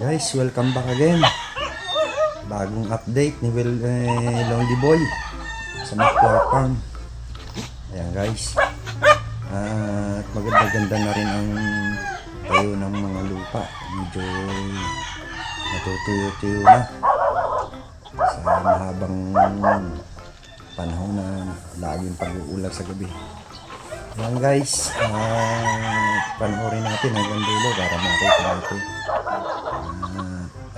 Guys, welcome back again. Bagong update ni Will eh, Lonely Boy sa McClure Farm. Ayan guys. At maganda-ganda na rin ang tayo ng mga lupa. Medyo natutuyo-tuyo na. Sa mahabang panahon na laging pag-uulan sa gabi. Ayan guys, ah, panoorin natin hanggang dulo para makita natin.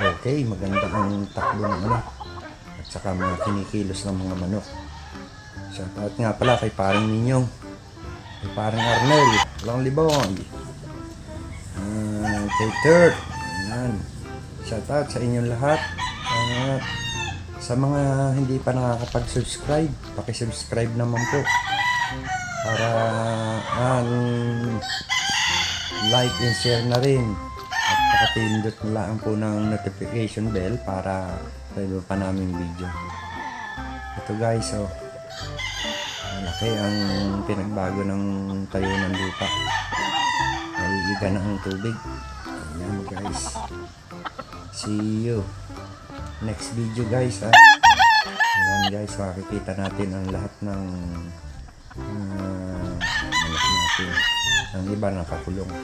Okay, maganda ang takbo ng ano. At saka mga kinikilos ng mga manok. Shoutout nga pala kay paring Ninyong. Kay paring Arnel. Long Libong. Ah, kay Turt. Ayan. Shoutout sa inyong lahat. At sa mga hindi pa nakakapag-subscribe, paki-subscribe naman po para ang like and share na rin pakapindot lang po ng notification bell para sa pa naming video. Ito guys oh. Malaki ang pinagbago ng tayo ng lupa. Naiiga na ang tubig. Ayan guys. See you. Next video guys ha ayan guys makikita natin ang lahat ng uh, natin. Ang iba nakakulong